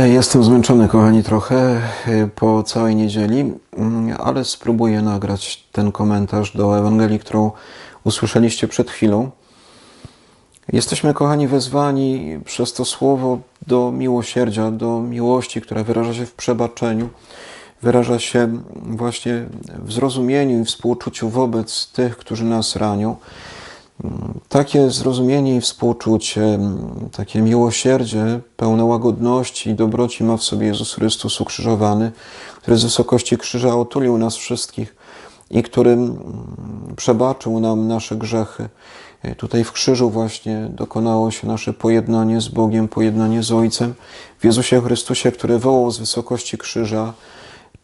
Jestem zmęczony, kochani, trochę e, po całej niedzieli, mm, ale spróbuję nagrać ten komentarz do Ewangelii, którą usłyszeliście przed chwilą. Jesteśmy, kochani, wezwani przez to słowo do miłosierdzia, do miłości, która wyraża się w przebaczeniu, wyraża się właśnie w zrozumieniu i współczuciu wobec tych, którzy nas ranią. Takie zrozumienie i współczucie, takie miłosierdzie pełne łagodności i dobroci ma w sobie Jezus Chrystus ukrzyżowany, który z wysokości krzyża otulił nas wszystkich i który przebaczył nam nasze grzechy. Tutaj w krzyżu właśnie dokonało się nasze pojednanie z Bogiem, pojednanie z Ojcem. W Jezusie Chrystusie, który wołał z wysokości krzyża,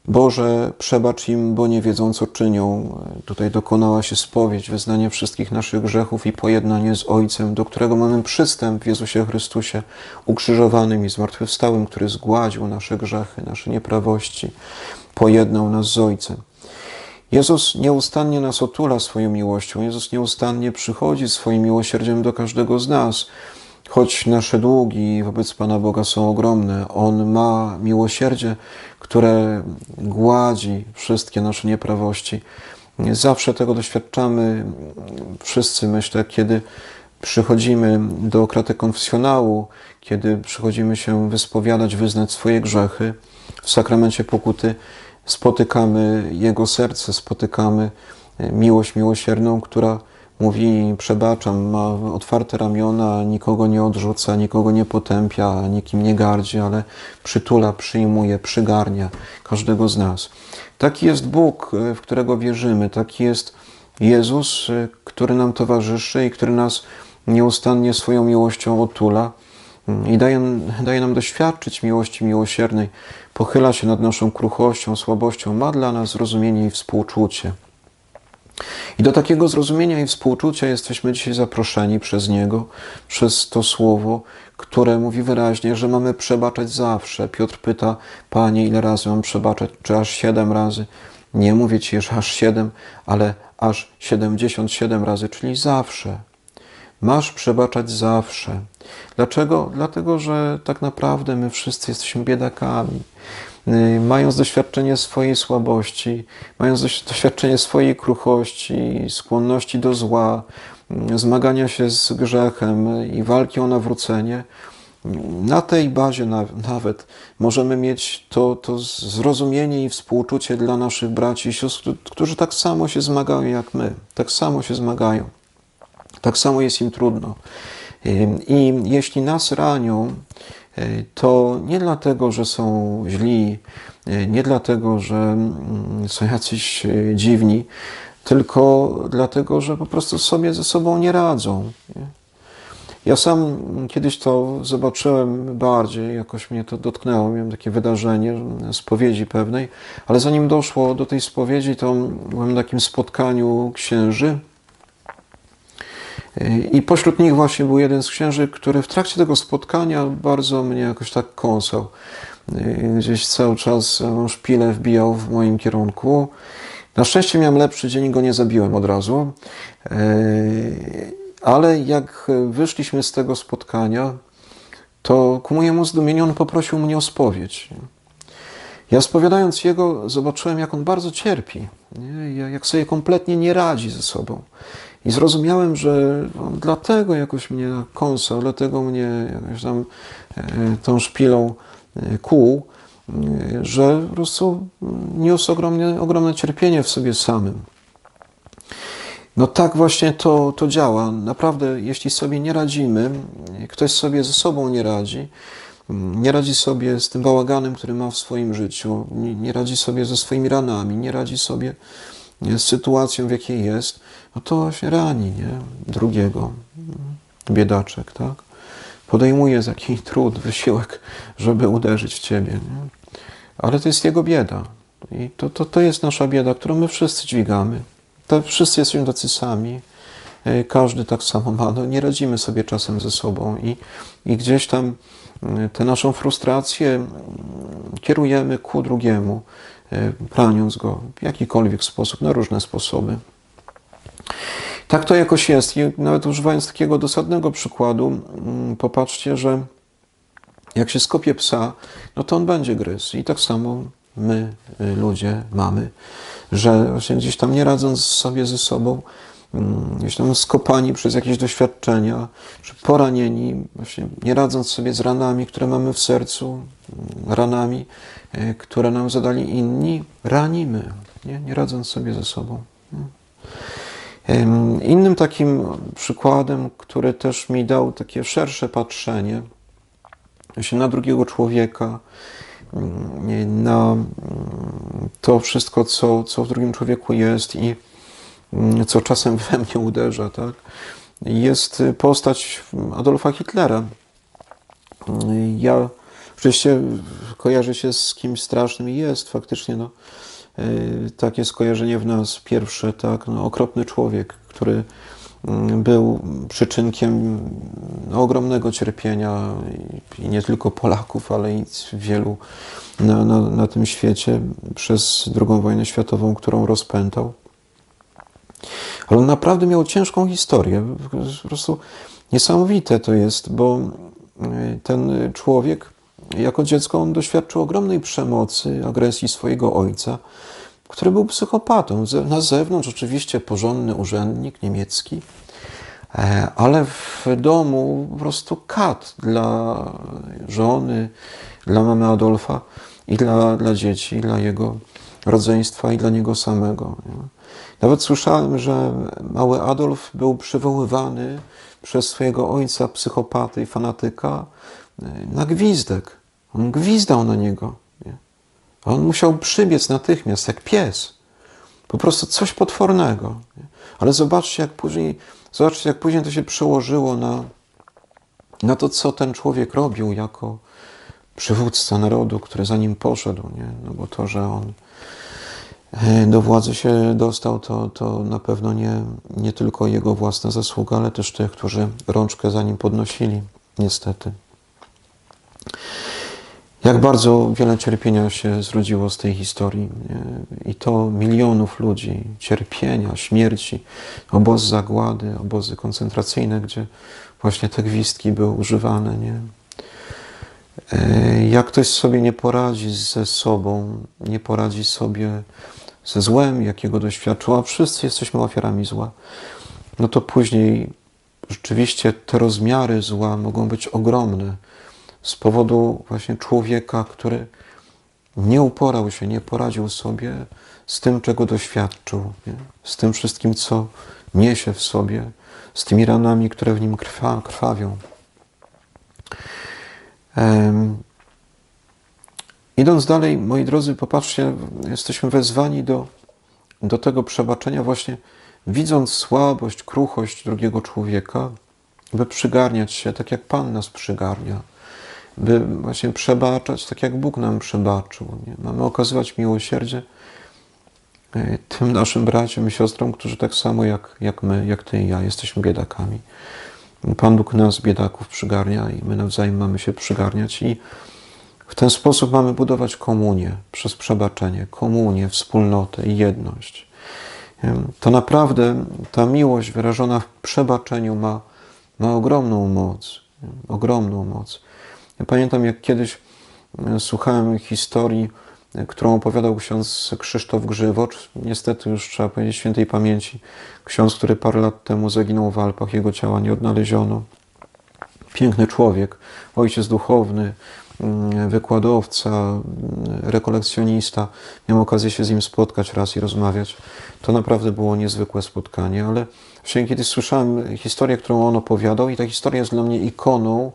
Boże, przebacz im, bo nie wiedzą, co czynią. Tutaj dokonała się spowiedź, wyznanie wszystkich naszych grzechów i pojednanie z Ojcem, do którego mamy przystęp w Jezusie Chrystusie, ukrzyżowanym i zmartwychwstałym, który zgładził nasze grzechy, nasze nieprawości, pojednał nas z Ojcem. Jezus nieustannie nas otula swoją miłością. Jezus nieustannie przychodzi swoim miłosierdziem do każdego z nas. Choć nasze długi wobec Pana Boga są ogromne, On ma miłosierdzie, które gładzi wszystkie nasze nieprawości. Zawsze tego doświadczamy wszyscy, myślę, kiedy przychodzimy do kraty konfesjonału, kiedy przychodzimy się wyspowiadać, wyznać swoje grzechy. W sakramencie pokuty spotykamy Jego serce, spotykamy miłość miłosierną, która mówi przebaczam, ma otwarte ramiona, nikogo nie odrzuca, nikogo nie potępia, nikim nie gardzi, ale przytula, przyjmuje, przygarnia każdego z nas. Taki jest Bóg, w którego wierzymy, taki jest Jezus, który nam towarzyszy i który nas nieustannie swoją miłością otula i daje, daje nam doświadczyć miłości miłosiernej, pochyla się nad naszą kruchością, słabością, ma dla nas zrozumienie i współczucie. I do takiego zrozumienia i współczucia jesteśmy dzisiaj zaproszeni przez Niego, przez to słowo, które mówi wyraźnie, że mamy przebaczać zawsze. Piotr pyta, Panie, ile razy mam przebaczać? Czy aż siedem razy? Nie mówię Ci, że aż siedem, ale aż siedemdziesiąt siedem razy, czyli zawsze. Masz przebaczać zawsze. Dlaczego? Dlatego, że tak naprawdę my wszyscy jesteśmy biedakami. Mając doświadczenie swojej słabości, mając doświadczenie swojej kruchości, skłonności do zła, zmagania się z grzechem i walki o nawrócenie, na tej bazie nawet możemy mieć to, to zrozumienie i współczucie dla naszych braci i sióstr, którzy tak samo się zmagają jak my, tak samo się zmagają. Tak samo jest im trudno. I jeśli nas ranią, to nie dlatego, że są źli, nie dlatego, że mm, są jacyś dziwni, tylko dlatego, że po prostu sobie ze sobą nie radzą. Ja sam kiedyś to zobaczyłem bardziej, jakoś mnie to dotknęło, miałem takie wydarzenie, spowiedzi pewnej, ale zanim doszło do tej spowiedzi, to byłem na takim spotkaniu księży i pośród nich właśnie był jeden z księży, który w trakcie tego spotkania bardzo mnie jakoś tak kąsał. Gdzieś cały czas szpilę wbijał w moim kierunku. Na szczęście miałem lepszy dzień go nie zabiłem od razu. Ale jak wyszliśmy z tego spotkania, to ku mojemu zdumieniu on poprosił mnie o spowiedź. Ja spowiadając jego, zobaczyłem, jak on bardzo cierpi, nie? jak sobie kompletnie nie radzi ze sobą. I zrozumiałem, że dlatego jakoś mnie kąsał, dlatego mnie jakoś tam e, tą szpilą e, kłuł, e, że po prostu niósł ogromne, ogromne cierpienie w sobie samym. No tak właśnie to, to działa. Naprawdę, jeśli sobie nie radzimy, ktoś sobie ze sobą nie radzi, nie radzi sobie z tym bałaganem, który ma w swoim życiu, nie, nie radzi sobie ze swoimi ranami, nie radzi sobie z sytuacją, w jakiej jest, no to się rani, nie? Drugiego, biedaczek, tak? Podejmuje taki trud, wysiłek, żeby uderzyć w ciebie, nie? Ale to jest jego bieda. I to, to, to jest nasza bieda, którą my wszyscy dźwigamy. To wszyscy jesteśmy tacy sami. E, każdy tak samo ma. No, nie radzimy sobie czasem ze sobą i, i gdzieś tam e, tę naszą frustrację mm, kierujemy ku drugiemu, praniąc go w jakikolwiek sposób, na różne sposoby. Tak to jakoś jest. I nawet używając takiego dosadnego przykładu, mm, popatrzcie, że Jak się skopie psa, no to on będzie gryzł. I tak samo my, y, ludzie, mamy, że właśnie gdzieś tam nie radząc sobie ze sobą, gdzieś tam skopani przez jakieś doświadczenia, czy poranieni, właśnie nie radząc sobie z ranami, które mamy w sercu, mm, ranami, y, które nam zadali inni, ranimy, nie, nie radząc sobie ze sobą. Innym takim przykładem, który też mi dał takie szersze patrzenie właśnie na drugiego człowieka, mm, na mm, to wszystko, co, co w drugim człowieku jest i mm, co czasem we mnie uderza, tak? jest postać Adolfa Hitlera. Ja oczywiście kojarzę się z kimś strasznym i jest faktycznie no, y, takie skojarzenie w nas pierwsze, tak, no, okropny człowiek, który mm, był przyczynkiem no, ogromnego cierpienia i nie tylko Polaków, ale i wielu na, na, na tym świecie przez II wojnę światową, którą rozpętał. Ale on naprawdę miał ciężką historię. Po prostu niesamowite to jest, bo y, ten człowiek, jako dziecko, on doświadczył ogromnej przemocy, agresji swojego ojca, który był psychopatą. Na zewnątrz oczywiście porządny urzędnik niemiecki, e, ale w domu po prostu kat dla żony, dla mamy Adolfa i dla, dla dzieci, dla jego rodzeństwa i dla niego samego. nie? Nawet słyszałem, że mały Adolf był przywoływany przez swojego ojca, psychopaty i fanatyka, e, na gwizdek. On gwizdał na niego. Nie? On musiał przybiec natychmiast, jak pies. Po prostu coś potwornego. Nie? Ale zobaczcie, jak później, zobaczcie, jak później to się przełożyło na, na to, co ten człowiek robił jako przywódca narodu, który za nim poszedł. Nie? No bo to, że on e, do władzy się dostał, to, to na pewno nie, nie tylko jego własna zasługa, ale też tych, którzy rączkę za nim podnosili, niestety. Jak bardzo wiele cierpienia się zrodziło z tej historii. I to milionów ludzi, cierpienia, śmierci, obozy zagłady, obozy koncentracyjne, gdzie właśnie te gwizdki były używane. Nie? E, Jak ktoś sobie nie poradzi ze sobą, nie poradzi sobie ze złem, jakiego doświadczył, a wszyscy jesteśmy ofiarami zła, no to później rzeczywiście te rozmiary zła mogą być ogromne z powodu właśnie człowieka, który nie uporał się, nie poradził sobie z tym, czego doświadczył, nie? z tym wszystkim, co niesie w sobie, z tymi ranami, które w nim krwa, krwawią. Idąc dalej, moi drodzy, popatrzcie, jesteśmy wezwani do, do tego przebaczenia właśnie widząc słabość, kruchość drugiego człowieka, by przygarniać się tak, jak Pan nas przygarnia, by właśnie przebaczać tak, jak Bóg nam przebaczył. Nie? Mamy okazywać miłosierdzie e, tym naszym braciom i siostrom, którzy tak samo jak, jak my, jak Ty i ja, jesteśmy biedakami. Pan Bóg nas, biedaków, przygarnia i my nawzajem mamy się przygarniać i w ten sposób mamy budować komunię przez przebaczenie, komunię, wspólnotę i jedność. To naprawdę ta miłość wyrażona w przebaczeniu ma, ma ogromną moc. Ogromną moc. Ja pamiętam, jak kiedyś słuchałem historii, którą opowiadał ksiądz Krzysztof Grzywocz, niestety już trzeba powiedzieć świętej pamięci, ksiądz, który parę lat temu zaginął w Alpach, jego ciała nie odnaleziono piękny człowiek, ojciec duchowny, mm, wykładowca, mm, rekolekcjonista. Miałem okazję się z nim spotkać raz i rozmawiać. To naprawdę było niezwykłe spotkanie, ale właśnie kiedyś słyszałem historię, którą on opowiadał i ta historia jest dla mnie ikoną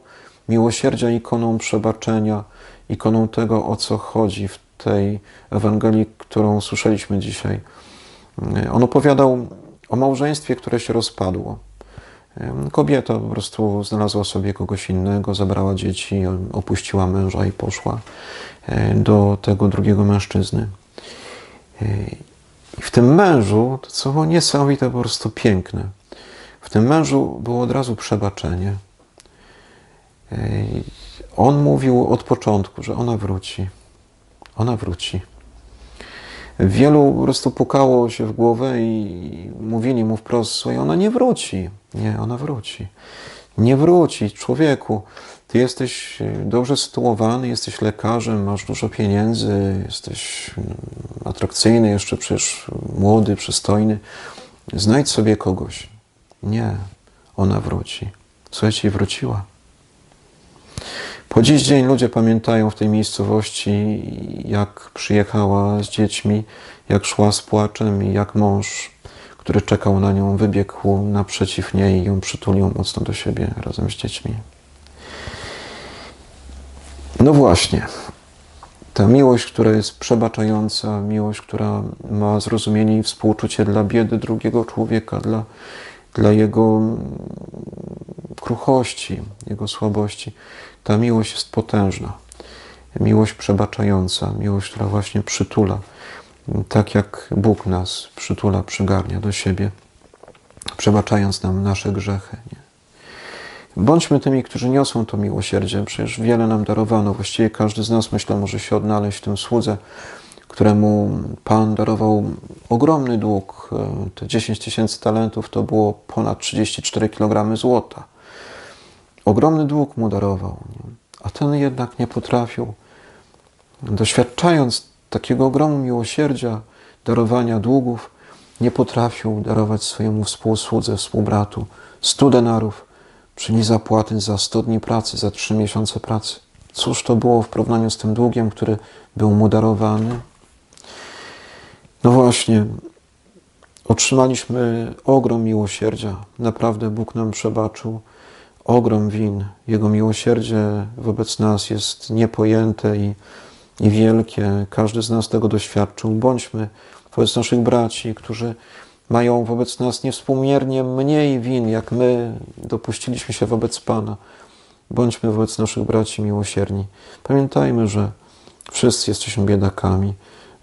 miłosierdzia, ikoną przebaczenia, ikoną tego, o co chodzi w tej Ewangelii, którą słyszeliśmy dzisiaj. On opowiadał o małżeństwie, które się rozpadło. Kobieta po prostu znalazła sobie kogoś innego, zabrała dzieci, opuściła męża i poszła e, do tego drugiego mężczyzny. E, I w tym mężu, to co było niesamowite, po prostu piękne, w tym mężu było od razu przebaczenie. E, On mówił od początku, że ona wróci. Ona wróci. Wielu po prostu pukało się w głowę i mówili mu wprost, słuchaj, ona nie wróci. Nie, ona wróci. Nie wróci, człowieku. Ty jesteś y, dobrze sytuowany, jesteś lekarzem, masz dużo pieniędzy, jesteś mm, atrakcyjny, jeszcze przecież młody, przystojny. Znajdź sobie kogoś. Nie, ona wróci. Słuchajcie, wróciła. Po dziś dzień ludzie pamiętają w tej miejscowości, jak przyjechała z dziećmi, jak szła z płaczem i jak mąż, który czekał na nią, wybiegł naprzeciw niej i ją przytulił mocno do siebie razem z dziećmi. No właśnie, ta miłość, która jest przebaczająca, miłość, która ma zrozumienie i współczucie dla biedy drugiego człowieka, dla, dla jego kruchości, jego słabości, ta miłość jest potężna. Miłość przebaczająca, miłość, która właśnie przytula, tak jak Bóg nas przytula, przygarnia do siebie, przebaczając nam nasze grzechy. Nie? Bądźmy tymi, którzy niosą to miłosierdzie. Przecież wiele nam darowano. Właściwie każdy z nas, myślę, może się odnaleźć w tym słudze, któremu Pan darował ogromny dług. Te 10 tysięcy talentów to było ponad 34 kg złota. Ogromny dług mu darował, a ten jednak nie potrafił, doświadczając takiego ogromu miłosierdzia, darowania długów, nie potrafił darować swojemu współsłudze, współbratu 100 denarów, czyli zapłaty za 100 dni pracy, za 3 miesiące pracy. Cóż to było w porównaniu z tym długiem, który był mu darowany? No właśnie, otrzymaliśmy ogrom miłosierdzia. Naprawdę Bóg nam przebaczył ogrom win. Jego miłosierdzie wobec nas jest niepojęte i, i wielkie. Każdy z nas tego doświadczył. Bądźmy wobec naszych braci, którzy mają wobec nas niewspółmiernie mniej win, jak my dopuściliśmy się wobec Pana. Bądźmy wobec naszych braci miłosierni. Pamiętajmy, że wszyscy jesteśmy biedakami,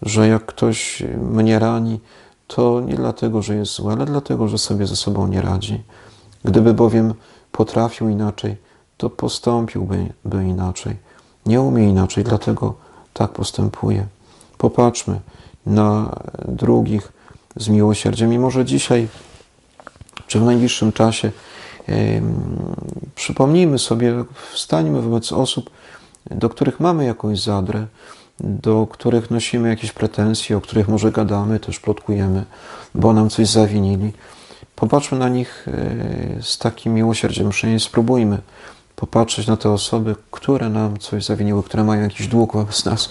że jak ktoś mnie rani, to nie dlatego, że jest zły, ale dlatego, że sobie ze sobą nie radzi. Gdyby bowiem potrafił inaczej, to postąpiłby by inaczej. Nie umie inaczej, dlatego tak postępuje. Popatrzmy na drugich z miłosierdziem. I może dzisiaj, czy w najbliższym czasie, yy, przypomnijmy sobie, wstańmy wobec osób, do których mamy jakąś zadrę, do których nosimy jakieś pretensje, o których może gadamy, też plotkujemy, bo nam coś zawinili. Popatrzmy na nich e, z takim miłosierdziem, przynajmniej spróbujmy popatrzeć na te osoby, które nam coś zawiniły, które mają jakiś dług wobec nas.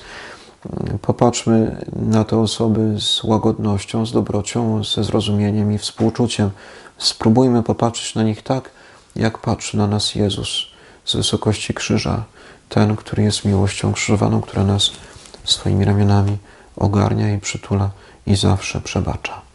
Popatrzmy na te osoby z łagodnością, z dobrocią, ze zrozumieniem i współczuciem. Spróbujmy popatrzeć na nich tak, jak patrzy na nas Jezus z wysokości krzyża, ten, który jest miłością krzyżowaną, która nas swoimi ramionami ogarnia i przytula i zawsze przebacza.